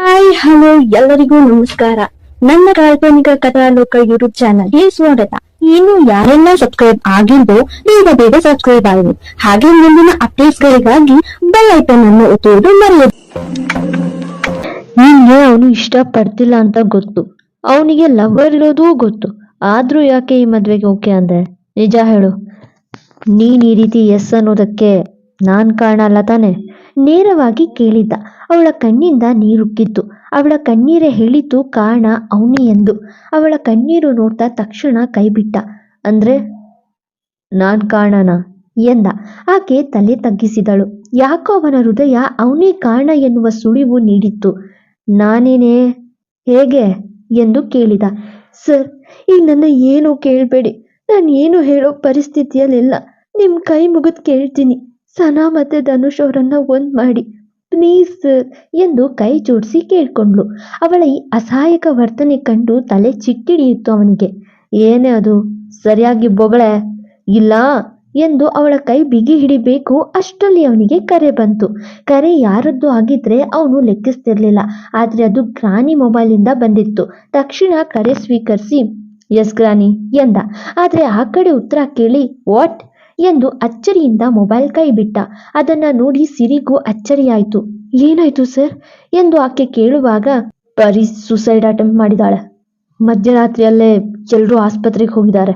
Hi, hello, ಎಲ್ಲರಿಗೂ ನಮಸ್ಕಾರ. ನನ್ನ ಕಾಲ್ಪನಿಕ ಕಥಾಲೋಕ ಯೂಟ್ಯೂಬ್ ಚಾನಲ್ಗೆ ಸ್ವಾಗತ. ಇನ್ನು ಯಾರೆಲ್ಲ ಸಬ್ಸ್ಕ್ರೈಬ್ ಆಗಿಲ್ವೋ, ಬೇಗ ಬೇಗ ಸಬ್ಸ್ಕ್ರೈಬ್ ಆಗಿ ಹಾಗೆ ಮುಂದಿನ ಅಪ್ಡೇಟ್ಸ್ ಗಳಿಗಾಗಿ ಬೆಲ್ ಐಕನ್ ಅನ್ನು ಒತ್ತುವುದು ಮರೆಯದು. ನಿನ್ಗೆ ಅವನು ಇಷ್ಟ ಪಡ್ತಿಲ್ಲ ಅಂತ ಗೊತ್ತು. ಅವನಿಗೆ ಲವರ್ ಇರೋದು ಗೊತ್ತು. ಆದ್ರೂ ಯಾಕೆ ಈ ಮದ್ವೆಗೆ ಓಕೆ ಅಂದ್ರೆ? ನಿಜ ಹೇಳು. ನೀನ್ ಈ ರೀತಿ ಎಸ್ ಅನ್ನೋದಕ್ಕೆ ನಾನ್ ಕಾರಣ ಅಲ್ಲ ತಾನೆ. ನೇರವಾಗಿ ಕೇಳಿದ್ದ. ಅವಳ ಕಣ್ಣಿಂದ ನೀರುಕ್ಕಿತ್ತು. ಅವಳ ಕಣ್ಣೀರೇ ಹೇಳಿತು ಕಾರಣ ಅವನೇ ಎಂದು. ಅವಳ ಕಣ್ಣೀರು ನೋಡ್ತಾ ತಕ್ಷಣ ಕೈಬಿಟ್ಟ. ಅಂದ್ರೆ? ನಾನ್ ಕಾರಣನ ಎಂದ. ಆಕೆ ತಲೆ ತಗ್ಗಿಸಿದಳು. ಯಾಕೋ ಅವನ ಹೃದಯ ಅವನೇ ಕಾರಣ ಎನ್ನುವ ಸುಳಿವು ನೀಡಿತ್ತು. ನಾನೇನೇ? ಹೇಗೆ? ಎಂದು ಕೇಳಿದ. ಸರ್ ಈಗ ನನ್ನ ಏನು ಕೇಳಬೇಡಿ. ನಾನು ಏನು ಹೇಳೋ ಪರಿಸ್ಥಿತಿಯಲ್ಲಿಲ್ಲ ನಿಮ್ಮ ಕೈ ಮುಗಿದು ಕೇಳ್ತೀನಿ. ಸನಾ ಮತ್ತೆ ಧನುಷ್ ಅವರನ್ನ ಒಂದ್ ಮಾಡಿ, ಪ್ಲೀಸ್ ಎಂದು ಕೈ ಜೋಡಿಸಿ ಕೇಳ್ಕೊಂಡ್ಲು ಅವಳ ಈ ಅಸಹಾಯಕ ವರ್ತನೆ ಕಂಡು ತಲೆ ಚಿಟ್ಟಿಡಿಯಿತು ಅವನಿಗೆ. ಏನೇ ಅದು? ಸರಿಯಾಗಿ ಬೊಗಳೆ? ಇಲ್ಲ ಎಂದು ಅವಳ ಕೈ ಬಿಗಿ ಹಿಡಿಬೇಕು ಅಷ್ಟರಲ್ಲಿ ಅವನಿಗೆ ಕರೆ ಬಂತು. ಕರೆ ಯಾರದ್ದು ಆಗಿದ್ರೆ ಅವನು ಲೆಕ್ಕಿಸ್ತಿರ್ಲಿಲ್ಲ. ಆದ್ರೆ ಅದು ಗ್ರಾನಿ ಮೊಬೈಲಿಂದ ಬಂದಿತ್ತು. ತಕ್ಷಣ ಕರೆ ಸ್ವೀಕರಿಸಿ, ಎಸ್ ಗ್ರಾನಿ ಎಂದ. ಆದ್ರೆ ಆ ಕಡೆ ಉತ್ತರ ಕೇಳಿ, ವಾಟ್? ಎಂದು ಅಚ್ಚರಿಯಿಂದ ಮೊಬೈಲ್ ಕೈ ಬಿಟ್ಟ. ಅದನ್ನ ನೋಡಿ ಸಿರಿಗೂ ಅಚ್ಚರಿಯಾಯಿತು. ಏನಾಯ್ತು ಸರ್? ಎಂದು ಆಕೆ ಕೇಳುವಾಗ ಪರಿ ಸುಸೈಡ್ ಅಟೆಂಪ್ಟ್ ಮಾಡಿದಾಳೆ. ಮಧ್ಯರಾತ್ರಿಯಲ್ಲೇ ಎಲ್ಲರೂ ಆಸ್ಪತ್ರೆಗೆ ಹೋಗಿದ್ದಾರೆ.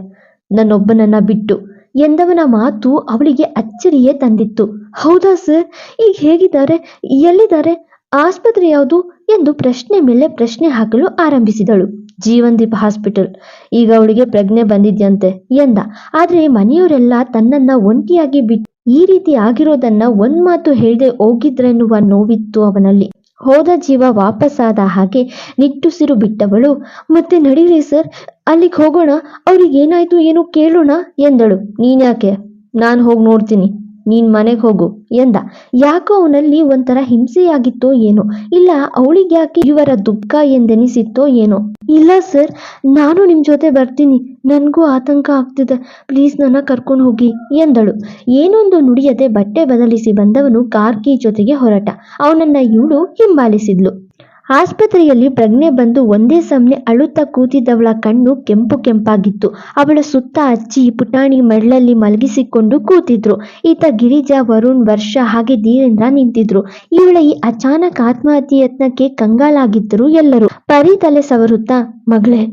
ನನ್ನೊಬ್ಬನನ್ನ ಬಿಟ್ಟು. ಎಂದವನ ಮಾತು ಅವಳಿಗೆ ಅಚ್ಚರಿಯೇ ತಂದಿತ್ತು. ಹೌದಾ ಸರ್? ಈಗ ಹೇಗಿದ್ದಾರೆ? ಎಲ್ಲಿದ್ದಾರೆ? ಆಸ್ಪತ್ರೆ ಯಾವುದು ಎಂದು ಪ್ರಶ್ನೆ ಮೇಲೆ ಪ್ರಶ್ನೆ ಹಾಕಲು ಆರಂಭಿಸಿದಳು. ಜೀವನ್ದೀಪ್ ಹಾಸ್ಪಿಟಲ್. ಈಗ ಅವಳಿಗೆ ಪ್ರಜ್ಞೆ ಬಂದಿದ್ಯಂತೆ ಎಂದ. ಆದ್ರೆ ಮನೆಯವರೆಲ್ಲ ತನ್ನನ್ನ ಒಂಟಿಯಾಗಿ ಬಿಟ್ಟು ಈ ರೀತಿ ಆಗಿರೋದನ್ನ ಒಂದ್ ಮಾತು ಹೇಳದೆ ಹೋಗಿದ್ರೆನ್ನುವ ನೋವಿತ್ತು ಅವನಲ್ಲಿ. ಹೋದ ಜೀವ ವಾಪಸ್ಸಾದ ಹಾಗೆ ನಿಟ್ಟುಸಿರು ಬಿಟ್ಟವಳು. ಮತ್ತೆ ನಡೀರಿ ಸರ್, ಅಲ್ಲಿಗೆ ಹೋಗೋಣ, ಅವ್ರಿಗೆ ಏನಾಯ್ತು ಏನು ಕೇಳೋಣ ಎಂದಳು. ನೀನ್ಯಾಕೆ? ನಾನು ಹೋಗಿ ನೋಡ್ತೀನಿ. ನೀನ್ ಮನೆಗೆ ಹೋಗು ಎಂದ. ಯಾಕೋ ಅವನಲ್ಲಿ ಒಂಥರ ಹಿಂಸೆಯಾಗಿತ್ತೋ ಏನೋ. ಇಲ್ಲ, ಅವಳಿಗೆ ಯಾಕೆ ಇವರ ದುಃಖ ಎಂದೆನಿಸಿತ್ತೋ ಏನೋ. ಇಲ್ಲ ಸರ್, ನಾನು ನಿಮ್ ಜೊತೆ ಬರ್ತೀನಿ. ನನಗೂ ಆತಂಕ ಆಗ್ತಿದೆ. ಪ್ಲೀಸ್ ನನ್ನ ಕರ್ಕೊಂಡು ಹೋಗಿ ಎಂದಳು. ಏನೊಂದು ನುಡಿಯದೆ ಬಟ್ಟೆ ಬದಲಿಸಿ ಬಂದವನು ಕಾರ್ಕಿ ಜೊತೆಗೆ ಹೊರಟ. ಅವನನ್ನ ಇವಳು ಹಿಂಬಾಲಿಸಿದ್ಲು. ಆಸ್ಪತ್ರೆಯಲ್ಲಿ ಪ್ರಜ್ಞೆ ಬಂದು ಒಂದೇ ಸಮನೆ ಅಳುತ್ತಾ ಕೂತಿದ್ದವಳ ಕಣ್ಣು ಕೆಂಪು ಕೆಂಪಾಗಿತ್ತು. ಅವಳ ಸುತ್ತ ಅಚ್ಚಿ ಪುಟಾಣಿ ಮಳ್ಳಲ್ಲಿ ಮಲಗಿಸಿಕೊಂಡು ಕೂತಿದ್ರು. ಈತ ಗಿರಿಜಾ, ವರುಣ್, ವರ್ಷ ಹಾಗೆ ಧೀರೇಂದ್ರ ನಿಂತಿದ್ರು. ಇವಳ ಈ ಅಚಾನಕ್ ಆತ್ಮಹತ್ಯೆ ಯತ್ನಕ್ಕೆ ಕಂಗಾಲಾಗಿದ್ದರು ಎಲ್ಲರೂ. ಪರಿ ತಲೆ ಸವರುತ್ತಾ, ಮಗಳೇ,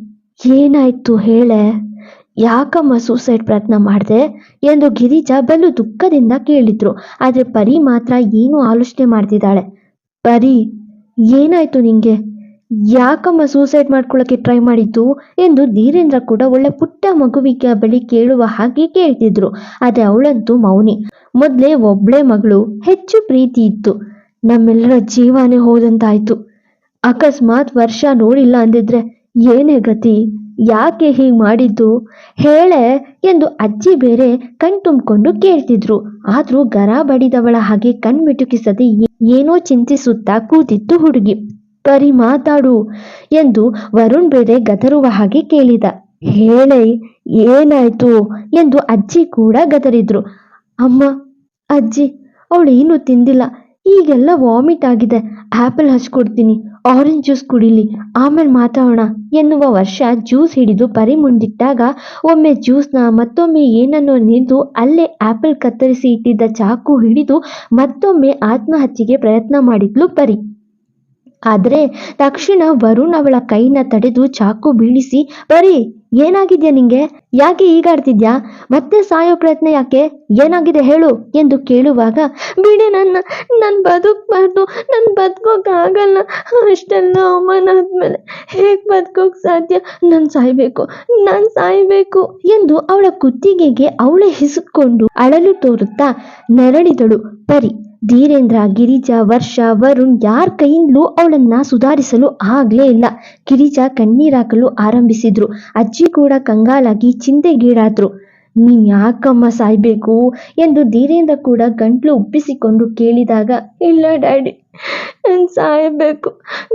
ಏನಾಯ್ತು ಹೇಳೆ? ಯಾಕಮ್ಮ ಸೂಸೈಡ್ ಪ್ರಯತ್ನ ಮಾಡಿದೆ? ಎಂದು ಗಿರಿಜಾ ಬಲು ದುಃಖದಿಂದ ಕೇಳಿದ್ರು. ಆದ್ರೆ ಪರಿ ಮಾತ್ರ ಏನು ಆಲೋಚನೆ ಮಾಡ್ತಿದ್ದಾಳೆ. ಪರಿ ಏನಾಯ್ತು ನಿಂಗೆ? ಯಾಕಮ್ಮ ಸೂಸೈಡ್ ಮಾಡ್ಕೊಳ್ಳೋಕೆ ಟ್ರೈ ಮಾಡಿದ್ದು? ಎಂದು ಧೀರೇಂದ್ರ ಕೂಡ ಒಳ್ಳೆ ಪುಟ್ಟ ಮಗುವಿಗೆ ಬಳಿ ಕೇಳುವ ಹಾಗೆ ಕೇಳ್ತಿದ್ರು. ಆದ್ರೆ ಅವಳಂತೂ ಮೌನಿ. ಮೊದಲೇ ಒಬ್ಳೆ ಮಗಳು, ಹೆಚ್ಚು ಪ್ರೀತಿ ಇತ್ತು. ನಮ್ಮೆಲ್ಲರ ಜೀವನೇ ಹೋದಂತಾಯ್ತು. ಅಕಸ್ಮಾತ್ ವರ್ಷ ನೋಡಿಲ್ಲ ಅಂದಿದ್ರೆ ಏನೇ ಗತಿ, ಯಾಕೆ ಹೀಗೆ ಮಾಡಿದ್ದು? ಹೇಳೆ ಎಂದು ಅಜ್ಜಿ ಬೇರೆ ಕಣ್ ತುಂಬಿಕೊಂಡು ಕೇಳ್ತಿದ್ರು. ಆದ್ರೂ ಗರ ಬಡಿದವಳ ಹಾಗೆ ಕಣ್ ಮಿಟುಕಿಸದೆ ಏನೋ ಚಿಂತಿಸುತ್ತಾ ಕೂತಿತ್ತು ಹುಡುಗಿ. ಪರಿ ಮಾತಾಡು ಎಂದು ವರುಣ್ ಬೇರೆ ಗದರುವ ಹಾಗೆ ಕೇಳಿದ. ಹೇಳೆ, ಏನಾಯ್ತು? ಎಂದು ಅಜ್ಜಿ ಕೂಡ ಗದರಿದ್ರು. ಅಮ್ಮ, ಅಜ್ಜಿ, ಅವಳು ಏನು ತಿಂದಿಲ್ಲ. ಈಗೆಲ್ಲ ವಾಮಿಟ್ ಆಗಿದೆ. ಆಪಲ್ ಹಚ್ಕೊಡ್ತೀನಿ. ಆರೆಂಜ್ ಜ್ಯೂಸ್ ಕುಡಿಲಿ. ಆಮೇಲೆ ಮಾತಾಡೋಣ. ಎನ್ನುವ ವರ್ಷ ಜ್ಯೂಸ್ ಹಿಡಿದು ಪರಿ ಮುಂದಿಟ್ಟಾಗ ಒಮ್ಮೆ ಜ್ಯೂಸ್ನ ಮತ್ತೊಮ್ಮೆ ಏನನ್ನೋ ನಿಂತು ಅಲ್ಲೇ ಆಪಲ್ ಕತ್ತರಿಸಿ ಇಟ್ಟಿದ್ದ ಚಾಕು ಹಿಡಿದು ಮತ್ತೊಮ್ಮೆ ಆತ್ಮಹತ್ಯೆಗೆ ಪ್ರಯತ್ನ ಮಾಡಿದ್ಲು ಪರಿ ಆದ್ರೆ ತಕ್ಷಣ ವರುಣ್ ಅವಳ ಕೈನ ತಡೆದು ಚಾಕು ಬೀಳಿಸಿ, ಬರೀ, ಏನಾಗಿದ್ಯಾ ನಿಂಗೆ? ಯಾಕೆ ಈಗಾಡ್ತಿದ್ಯಾ ಮತ್ತೆ ಸಾಯೋ ಪ್ರಯತ್ನ ಯಾಕೆ? ಏನಾಗಿದೆ ಹೇಳು ಎಂದು ಕೇಳುವಾಗ, ಬಿಡಿ ನನ್ನ, ನನ್ ಬದುಕ್ಬಾರ್ದು, ನನ್ ಬದುಕೋಕ್ಕಾಗಲ್ಲ ಅಷ್ಟೆಲ್ಲ ಅವಮಾನ ಆದ್ಮೇಲೆ ಹೇಗ್ ಬದುಕೋಕ್ ಸಾಧ್ಯ? ನಾನು ಸಾಯ್ಬೇಕು ನಾನು ಸಾಯ್ಬೇಕು ಎಂದು ಅವಳ ಕುತ್ತಿಗೆಗೆ ಅವಳೇ ಹಿಸುಕೊಂಡು ಅಳಲು ತೋರುತ್ತಾ ನರಳಿದಳು. ಪರಿ ಧೀರೇಂದ್ರ, ಗಿರಿಜಾ, ವರ್ಷ, ವರುಣ್ ಯಾರ ಕೈಯಿಂದಲೂ ಅವಳನ್ನ ಸುಧಾರಿಸಲು ಆಗ್ಲೇ ಇಲ್ಲ. ಗಿರಿಜಾ ಕಣ್ಣೀರಾಕಲು ಆರಂಭಿಸಿದ್ರು. ಅಜ್ಜಿ ಕೂಡ ಕಂಗಾಲಾಗಿ ಚಿಂತೆಗೀಡಾದ್ರು. ನೀನ್ ಯಾಕಮ್ಮ ಸಾಯ್ಬೇಕು? ಎಂದು ಧೀರೇಂದ್ರ ಕೂಡ ಗಂಟ್ಲು ಉಬ್ಬಿಸಿಕೊಂಡು ಕೇಳಿದಾಗ, ಇಲ್ಲ ಡ್ಯಾಡಿ ನಾನು ಸಾಯಬೇಕು.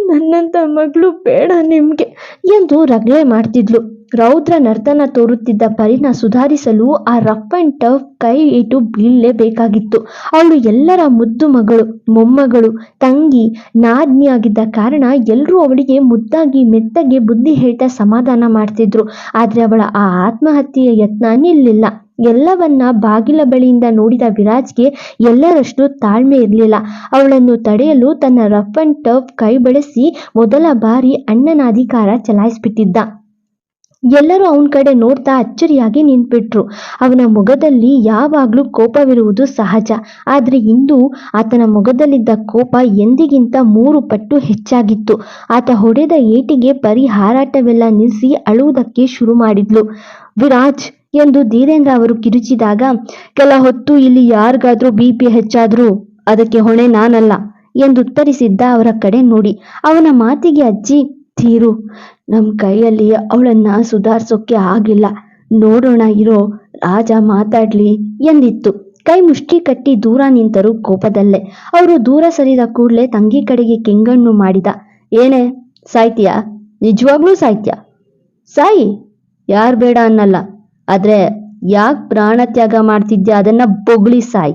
ನನ್ನಂತ ಮಗಳು ಬೇಡ ನಿಮ್ಗೆ. ಎಂದು ರಗಳೆ ಮಾಡ್ತಿದ್ಲು. ರೌದ್ರ ನರ್ತನ ತೋರುತ್ತಿದ್ದ ಪರಿನ ಸುಧಾರಿಸಲು ಆ ರಫ್ ಅಂಡ್ ಟಫ್ ಕೈ ಇಟ್ಟು ಬೀಳಲೇಬೇಕಾಗಿತ್ತು ಅವಳು ಎಲ್ಲರ ಮುದ್ದು ಮಗಳು, ಮೊಮ್ಮಗಳು, ತಂಗಿ ನಾದ್ನಿಯಾಗಿದ್ದ ಕಾರಣ ಎಲ್ಲರೂ ಅವಳಿಗೆ ಮುದ್ದಾಗಿ ಮೆತ್ತಗೆ ಬುದ್ಧಿ ಹೇಳ್ತಾ ಸಮಾಧಾನ ಮಾಡ್ತಿದ್ರು. ಆದ್ರೆ ಅವಳ ಆ ಆತ್ಮಹತ್ಯೆಯ ಯತ್ನ ನಿಲ್ಲಿಲ್ಲ. ಎಲ್ಲವನ್ನ ಬಾಗಿಲ ಬಳಿಯಿಂದ ನೋಡಿದ ವಿರಾಜ್ಗೆ ಎಲ್ಲರಷ್ಟು ತಾಳ್ಮೆ ಇರಲಿಲ್ಲ. ಅವಳನ್ನು ತಡೆಯಲು ತನ್ನ ರಫ್ ಅಂಡ್ ಟಫ್ ಕೈ ಬಳಸಿ ಮೊದಲ ಬಾರಿ ಅಣ್ಣನ ಅಧಿಕಾರ ಚಲಾಯಿಸ್ಬಿಟ್ಟಿದ್ದ. ಎಲ್ಲರೂ ಅವನ ಕಡೆ ನೋಡ್ತಾ ಅಚ್ಚರಿಯಾಗಿ ನಿಂತ್ಬಿಟ್ರು. ಅವನ ಮೊಗದಲ್ಲಿ ಯಾವಾಗ್ಲೂ ಕೋಪವಿರುವುದು ಸಹಜ. ಆದ್ರೆ ಇಂದು ಆತನ ಮೊಗದಲ್ಲಿದ್ದ ಕೋಪ ಎಂದಿಗಿಂತ ಮೂರು ಪಟ್ಟು ಹೆಚ್ಚಾಗಿತ್ತು. ಆತ ಹೊಡೆದ ಏಟಿಗೆ ಪರಿ ಹಾರಾಟವೆಲ್ಲ ನಿಲ್ಲಿಸಿ ಅಳುವುದಕ್ಕೆ ಶುರು ಮಾಡಿದ್ಲು. ವಿರಾಜ್ ಎಂದು ಧೀರೇಂದ್ರ ಅವರು ಕಿರುಚಿದಾಗ, ಕೆಲ ಹೊತ್ತು ಇಲ್ಲಿ ಯಾರಿಗಾದ್ರೂ ಬಿ ಪಿ ಹೆಚ್ಚಾದ್ರೂ ಅದಕ್ಕೆ ಹೊಣೆ ನಾನಲ್ಲ ಎಂದು ಉತ್ತರಿಸಿದ್ದ ಅವರ ಕಡೆ ನೋಡಿ. ಅವನ ಮಾತಿಗೆ ಅಜ್ಜಿ ತೀರು ನಮ್ ಕೈಯಲ್ಲಿ ಅವಳನ್ನ ಸುಧಾರಿಸೋಕೆ ಆಗಿಲ್ಲ. ನೋಡೋಣ ಇರೋ ರಾಜ ಮಾತಾಡ್ಲಿ ಎಂದಿತ್ತು. ಕೈ ಮುಷ್ಟಿ ಕಟ್ಟಿ ದೂರ ನಿಂತರು ಕೋಪದಲ್ಲೇ. ಅವರು ದೂರ ಸರಿದ ಕೂಡಲೇ ತಂಗಿ ಕಡೆಗೆ ಕೆಂಗಣ್ಣು ಮಾಡಿದ. ಏನೇ, ಸಾಯ್ತೀಯಾ? ನಿಜವಾಗ್ಲೂ ಸಾಯ್ತ್ಯಾ? ಸಾಯಿ, ಯಾರ್ ಬೇಡ ಅನ್ನಲ್ಲ. ಆದ್ರೆ ಯಾಕೆ ಪ್ರಾಣ ತ್ಯಾಗ ಮಾಡ್ತಿದ್ಯಾ? ಅದನ್ನ ಬೊಗಳಿ ಸಾಯ್.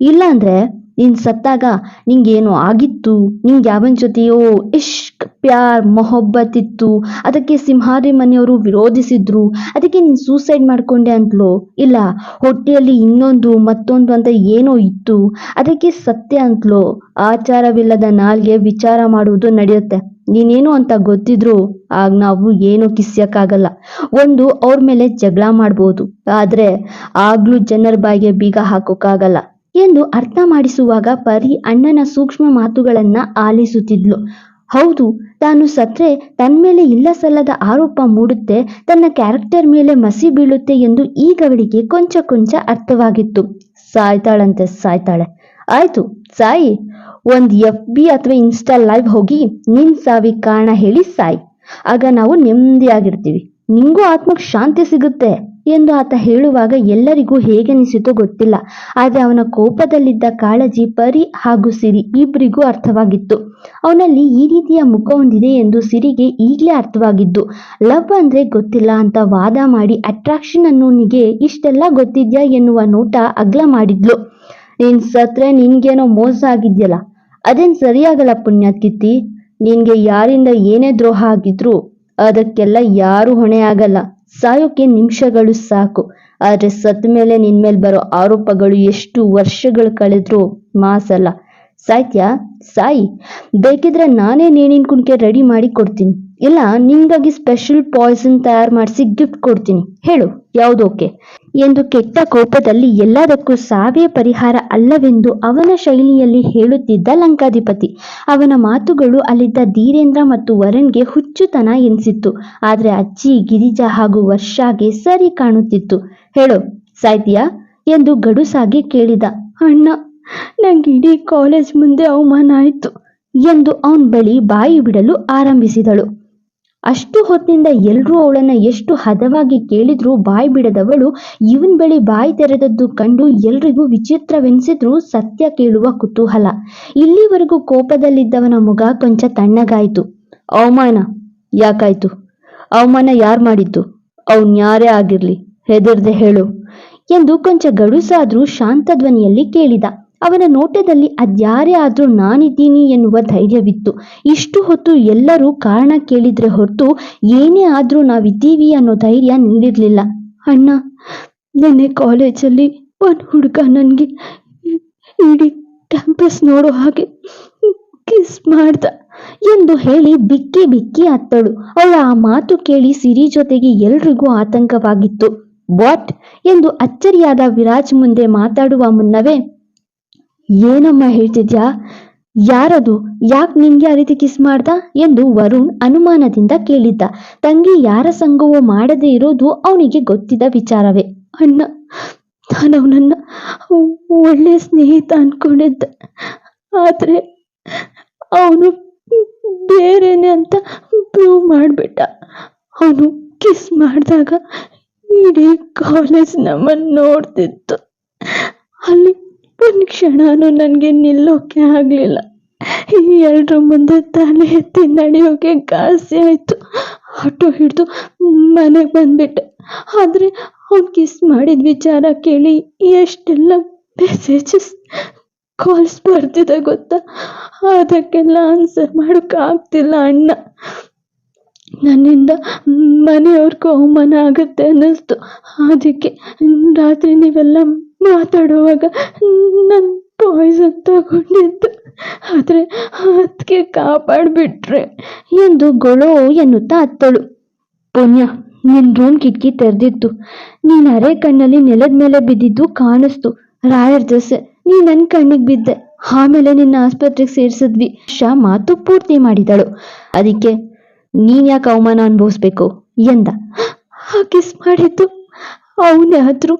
ಇಲ್ಲಾಂದ್ರೆ ನೀನ್ ಸತ್ತಾಗ ನಿಂಗೇನೋ ಆಗಿತ್ತು? ನಿಂಗೆ ಯಾವನ್ ಜೊತೆಯೋ ಇಷ್ಕ್ ಪ್ಯಾರ್ ಮೊಹಬ್ಬತ್ ಇತ್ತು ಅದಕ್ಕೆ ಸಿಂಹಾರಿ ಮನೆಯವರು ವಿರೋಧಿಸಿದ್ರು. ಅದಕ್ಕೆ ನೀನ್ ಸೂಸೈಡ್ ಮಾಡ್ಕೊಂಡೆ ಅಂತಲೋ ಇಲ್ಲ, ಹೊಟ್ಟೆಯಲ್ಲಿ ಇನ್ನೊಂದು, ಮತ್ತೊಂದು ಅಂತ ಏನೋ ಇತ್ತು. ಅದಕ್ಕೆ ಸತ್ಯ ಅಂತಲೋ ಆಚಾರವಿಲ್ಲದ ನಾಲ್ಗೆ ವಿಚಾರ ಮಾಡುವುದು ನಡೆಯುತ್ತೆ. ನೀನೇನು ಅಂತ ಗೊತ್ತಿದ್ರು ಆಗ ನಾವು ಏನು ಕಿಸ್ಯಕ್ಕಾಗಲ್ಲ. ಒಂದು, ಅವ್ರ ಮೇಲೆ ಜಗಳ ಮಾಡ್ಬೋದು. ಆದ್ರೆ ಆಗ್ಲೂ ಜನರ ಬಾಯಿಗೆ ಬೀಗ ಹಾಕೋಕ್ಕಾಗಲ್ಲ. ಎಂದು ಅರ್ಥ ಮಾಡಿಸುವಾಗ ಪರಿ ಅಣ್ಣನ ಸೂಕ್ಷ್ಮ ಮಾತುಗಳನ್ನ ಆಲಿಸುತ್ತಿದ್ಲು. ಹೌದು, ತಾನು ಸತ್ರೆ ತನ್ನ ಮೇಲೆ ಇಲ್ಲ ಸಲ್ಲದ ಆರೋಪ ಮೂಡುತ್ತೆ, ತನ್ನ ಕ್ಯಾರೆಕ್ಟರ್ ಮೇಲೆ ಮಸಿ ಬೀಳುತ್ತೆ ಎಂದು ಈಗ ಅವಳಿಗೆ ಕೊಂಚ ಕೊಂಚ ಅರ್ಥವಾಗಿತ್ತು. ಸಾಯ್ತಾಳಂತೆ, ಸಾಯ್ತಾಳೆ. ಆಯ್ತು, ಸಾಯಿ, ಒಂದ್ ಎಫ್ ಬಿ ಅಥವಾ ಇನ್ಸ್ಟಾ ಲೈವ್ ಹೋಗಿ ನಿನ್ ಸಾವಿ ಕಾರಣ ಹೇಳಿ ಸಾಯಿ. ಆಗ ನಾವು ನೆಮ್ಮದಿಯಾಗಿರ್ತೀವಿ. ನಿಂಗೂ ಆತ್ಮಕ್ ಶಾಂತಿ ಸಿಗುತ್ತೆ. ಎಂದು ಆತ ಹೇಳುವಾಗ ಎಲ್ಲರಿಗೂ ಹೇಗೆನಿಸಿತೋ ಗೊತ್ತಿಲ್ಲ. ಆದರೆ ಅವನ ಕೋಪದಲ್ಲಿದ್ದ ಕಾಳಜಿ, ಪರಿ ಹಾಗೂ ಸಿರಿ ಇಬ್ಬರಿಗೂ ಅರ್ಥವಾಗಿತ್ತು. ಅವನಲ್ಲಿ ಈ ರೀತಿಯ ಮುಖ ಹೊಂದಿದೆ ಎಂದು ಸಿರಿಗೆ ಈಗಲೇ ಅರ್ಥವಾಗಿದ್ದು, ಲವ್ ಅಂದ್ರೆ ಗೊತ್ತಿಲ್ಲ ಅಂತ ವಾದ ಮಾಡಿ ಅಟ್ರಾಕ್ಷನ್ ಅನ್ನೋನಿಗೆ ಇಷ್ಟೆಲ್ಲ ಗೊತ್ತಿದ್ಯಾ ಎನ್ನುವ ನೋಟ ಅಗ್ಲ ಮಾಡಿದ್ಲು. ನೀನ್ ಸತ್ರೆ ನಿನ್ಗೇನೋ ಮೋಸ ಆಗಿದ್ಯಲ್ಲ, ಅದೇನ್ ಸರಿಯಾಗಲ್ಲ ಪುಣ್ಯಾತ್ಕಿತ್ತಿ ನಿನ್ಗೆ ಯಾರಿಂದ ಏನೇ ದ್ರೋಹ ಆಗಿದ್ರು ಅದಕ್ಕೆಲ್ಲ ಯಾರು ಹೊಣೆ ಆಗಲ್ಲ ಸಾಯೋಕೆ ನಿಮಿಷಗಳು ಸಾಕು. ಆದರೆ ಸತ್ತ ಮೇಲೆ ನಿನ್ ಮೇಲೆ ಬರೋ ಆರೋಪಗಳು ಎಷ್ಟು ವರ್ಷಗಳು ಕಳೆದ್ರೂ ಮಾಸಲ್ಲ. ಸಾಯ್ತ್ಯಾ? ಸಾಯಿ. ಬೇಕಿದ್ರೆ ನಾನೇ ನೇಣಿನ ಕುಣಿಕೆ ರೆಡಿ ಮಾಡಿ ಕೊಡ್ತೀನಿ. ಇಲ್ಲ, ನಿಂಗಾಗಿ ಸ್ಪೆಷಲ್ ಪಾಯ್ಸನ್ ತಯಾರು ಮಾಡಿಸಿ ಗಿಫ್ಟ್ ಕೊಡ್ತೀನಿ. ಹೇಳು ಯಾವ್ದೋಕೆ ಎಂದು ಕೆಟ್ಟ ಕೋಪದಲ್ಲಿ ಎಲ್ಲದಕ್ಕೂ ಸಾವೇ ಪರಿಹಾರ ಅಲ್ಲವೆಂದು ಅವನ ಶೈಲಿಯಲ್ಲಿ ಹೇಳುತ್ತಿದ್ದ ಲಂಕಾಧಿಪತಿ. ಅವನ ಮಾತುಗಳು ಅಲ್ಲಿದ್ದ ಧೀರೇಂದ್ರ ಮತ್ತು ವರನ್ಗೆ ಹುಚ್ಚುತನ ಎನಿಸಿತ್ತು. ಆದ್ರೆ ಅಜ್ಜಿ, ಗಿರಿಜಾ ಹಾಗೂ ವರ್ಷಾಗೆ ಸರಿ ಕಾಣುತ್ತಿತ್ತು. ಹೇಳು, ಸಾಯ್ತೀಯಾ? ಎಂದು ಗಡುಸಾಗಿ ಕೇಳಿದ. ಅಣ್ಣ ನಂಗೆ ಇಡೀ ಕಾಲೇಜ್ ಮುಂದೆ ಅವಮಾನ ಆಯ್ತು ಎಂದು ಅವನ ಬಳಿ ಬಾಯಿ ಬಿಡಲು ಆರಂಭಿಸಿದಳು. ಅಷ್ಟು ಹೊತ್ತಿನಿಂದ ಎಲ್ರೂ ಅವಳನ್ನ ಎಷ್ಟು ಹದವಾಗಿ ಕೇಳಿದ್ರೂ ಬಾಯಿ ಬಿಡದವಳು ಇವನ್ ಬಳಿ ಬಾಯಿ ತೆರೆದದ್ದು ಕಂಡು ಎಲ್ರಿಗೂ ವಿಚಿತ್ರವೆನಿಸಿದ್ರೂ ಸತ್ಯ ಕೇಳುವ ಕುತೂಹಲ. ಇಲ್ಲಿವರೆಗೂ ಕೋಪದಲ್ಲಿದ್ದವನ ಮುಗ ಕೊಂಚ ತಣ್ಣಗಾಯಿತು. ಅವಮಾನ? ಯಾಕಾಯ್ತು? ಅವಮಾನ ಯಾರು ಮಾಡಿದ್ದು? ಅವನ್ ಯಾರೇ ಆಗಿರ್ಲಿ, ಹೆದರ್ದೆ ಹೇಳು ಎಂದು ಕೊಂಚ ಗಡುಸಾದ್ರೂ ಶಾಂತ ಧ್ವನಿಯಲ್ಲಿ ಕೇಳಿದ. ಅವನ ನೋಟದಲ್ಲಿ ಅದ್ಯಾರೇ ಆದರೂ ನಾನಿದ್ದೀನಿ ಎನ್ನುವ ಧೈರ್ಯವಿತ್ತು. ಇಷ್ಟು ಹೊತ್ತು ಎಲ್ಲರೂ ಕಾರಣ ಕೇಳಿದ್ರೆ ಹೊರತು ಏನೇ ಆದರೂ ನಾವಿದ್ದೀವಿ ಅನ್ನೋ ಧೈರ್ಯ ನೀಡಿರಲಿಲ್ಲ. ಅಣ್ಣ, ನೆನ್ನೆ ಕಾಲೇಜಲ್ಲಿ ಒಂದು ಹುಡುಗ ನನಗೆ ಇಡೀ ಕ್ಯಾಂಪಸ್ ನೋಡೋ ಹಾಗೆ ಕಿಸ್ ಮಾಡ್ದ ಎಂದು ಹೇಳಿ ಬಿಕ್ಕಿ ಬಿಕ್ಕಿ ಅತ್ತಳು. ಅವಳ ಆ ಮಾತು ಕೇಳಿ ಸಿರಿ ಜೊತೆಗೆ ಎಲ್ರಿಗೂ ಆತಂಕವಾಗಿತ್ತು. ವಾಟ್? ಎಂದು ಅಚ್ಚರಿಯಾದ ವಿರಾಜ್ ಮುಂದೆ ಮಾತಾಡುವ ಮುನ್ನವೇ ಏನಮ್ಮ ಹೇಳ್ತಿದ್ಯಾ? ಯಾರದು? ಯಾಕೆ ನಿಂಗೆ ಆ ರೀತಿ ಕಿಸ್ ಮಾಡ್ದ? ಎಂದು ವರುಣ್ ಅನುಮಾನದಿಂದ ಕೇಳಿದ್ದ. ತಂಗಿ ಯಾರ ಸಂಘವೋ ಮಾಡದೇ ಇರೋದು ಅವನಿಗೆ ಗೊತ್ತಿದ್ದ ವಿಚಾರವೇ. ಅಣ್ಣ, ನಾನು ಅವನನ್ನ ಒಳ್ಳೆ ಸ್ನೇಹಿತ ಅನ್ಕೊಂಡಿದ್ದ. ಆದ್ರೆ ಅವನು ಬೇರೆನೆ ಅಂತ ಪ್ರೂವ್ ಮಾಡಿಬಿಟ್ಟ. ಅವನು ಕಿಸ್ ಮಾಡಿದಾಗ ಇಡೀ ಕಾಲೇಜ್ ನಮ್ಮನ್ನು ನೋಡ್ತಿತ್ತು. ಅಲ್ಲಿ ಒಂದು ಕ್ಷಣನೂ ನನಗೆ ನಿಲ್ಲೋಕೆ ಆಗಲಿಲ್ಲ. ಎಲ್ರ ಮುಂದೆ ತಲೆ ಎತ್ತಿ ನಡೆಯೋಕ್ಕೆ ಗಾಸಿ ಆಯಿತು. ಆಟೋ ಹಿಡಿದು ಮನೆಗೆ ಬಂದ್ಬಿಟ್ಟೆ. ಆದರೆ ಅವ್ನು ಕಿಸ್ ಮಾಡಿದ ವಿಚಾರ ಕೇಳಿ ಎಷ್ಟೆಲ್ಲ ಮೆಸೇಜಸ್ ಕಾಲ್ಸ್ ಬರ್ತಿದೆ ಗೊತ್ತಾ? ಅದಕ್ಕೆಲ್ಲ ಆನ್ಸರ್ ಮಾಡೋಕ್ಕಾಗ್ತಿಲ್ಲ ಅಣ್ಣ. ನನ್ನಿಂದ ಮನೆಯವ್ರಿಗೂ ಅವಮಾನ ಆಗುತ್ತೆ ಅನ್ನಿಸ್ತು. ಅದಕ್ಕೆ ರಾತ್ರಿ ನೀವೆಲ್ಲ ಮಾತಾಡುವಾಗ ನನ್ನ ಪಾಯ್ಸನ್ ತಗೊಂಡಿದ್ದು. ಆದರೆ ಅದಕ್ಕೆ ಕಾಪಾಡಿಬಿಟ್ರೆ ಎಂದು ಗೊಳೋ ಎನ್ನುತ್ತಾ ಅತ್ತಳು. ಪುಣ್ಯ, ನಿನ್ ರೂಮ್ ಕಿಟಕಿ ತೆರೆದಿತ್ತು. ನೀನ್ ಅರೆ ಕಣ್ಣಲ್ಲಿ ನೆಲದ ಮೇಲೆ ಬಿದ್ದಿದ್ದು ಕಾಣಿಸ್ತು. ರಾಯರ್ ದಸೆ ನೀ ನನ್ ಕಣ್ಣಿಗೆ ಬಿದ್ದೆ. ಆಮೇಲೆ ನಿನ್ನ ಆಸ್ಪತ್ರೆಗೆ ಸೇರಿಸಿದ್ವಿ. ಶಾ ಮಾತು ಪೂರ್ತಿ ಮಾಡಿದಳು. ಅದಕ್ಕೆ ನೀನ್ ಯಾಕೆ ಅವಮಾನ ಅನುಭವಿಸ್ಬೇಕು ಎಂದ. ಕಿಸ್ ಮಾಡಿದ್ದು ಅವನೇ ಆದ್ರು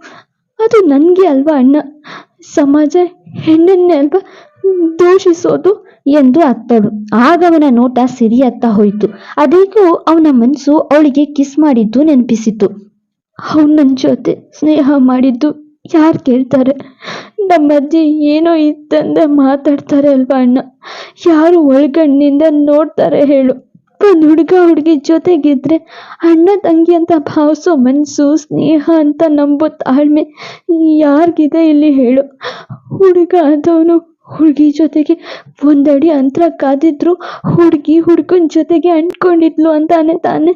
ಅದು ನನಗೆ ಅಲ್ವಾ ಅಣ್ಣ? ಸಮಾಜ ಹೆಣ್ಣನ್ನೇ ಅಲ್ವಾ ದೂಷಿಸೋದು ಎಂದು ಅತ್ತಳು. ಆಗ ಅವನ ನೋಟ ಸಿರಿಯತ್ತ ಹೋಯಿತು. ಅದೇಕೋ ಅವನ ಮನಸ್ಸು ಅವಳಿಗೆ ಕಿಸ್ ಮಾಡಿದ್ದು ನೆನಪಿಸಿತು. ಅವನು ಜೊತೆ ಸ್ನೇಹ ಮಾಡಿದ್ದು ಯಾರು ಕೇಳ್ತಾರೆ? ನಮ್ಮ ಅಜ್ಜಿ ಏನೋ ಇತ್ತಂದೆ ಮಾತಾಡ್ತಾರೆ ಅಲ್ವಾ ಅಣ್ಣ? ಯಾರು ಒಳಗಣ್ಣಿಂದ ನೋಡ್ತಾರೆ ಹೇಳು. ಒಂದು ಹುಡುಗ ಹುಡುಗಿ ಜೊತೆಗಿದ್ರೆ ಅಣ್ಣ ತಂಗಿ ಅಂತ ಭಾವಿಸೋ ಮನಸ್ಸು ಸ್ನೇಹ ಅಂತ ನಂಬೋ ತಾಳ್ಮೆ ಯಾರಿಗಿದೆ ಇಲ್ಲಿ ಹೇಳು. ಹುಡುಗ ಆದವನು ಹುಡುಗಿ ಜೊತೆಗೆ ಒಂದಡಿ ಅಂತರ ಕಾದಿದ್ರು, ಹುಡುಗಿ ಹುಡುಗನ ಜೊತೆಗೆ ಅಂಟ್ಕೊಂಡಿದ್ಲು ಅಂತಾನೆ ತಾನೆ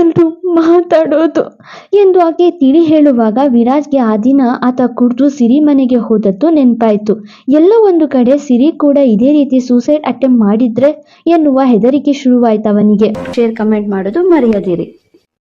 ಎಲ್ರು ಮಾತಾಡೋದು ಎಂದು ಆಕೆ ತಿಳಿ ಹೇಳುವಾಗ ವಿರಾಜ್ಗೆ ಆ ದಿನ ಆತ ಕುಡಿದು ಸಿರಿ ಮನೆಗೆ ಹೋದದ್ದು ನೆನಪಾಯ್ತು. ಎಲ್ಲ ಒಂದು ಕಡೆ ಸಿರಿ ಕೂಡ ಇದೇ ರೀತಿ ಸೂಸೈಡ್ ಅಟೆಂಪ್ಟ್ ಮಾಡಿದ್ರೆ ಎನ್ನುವ ಹೆದರಿಕೆ ಶುರುವಾಯ್ತು ಅವನಿಗೆ ಶೇರ್ ಕಮೆಂಟ್ ಮಾಡೋದು ಮರೆಯದಿರಿ.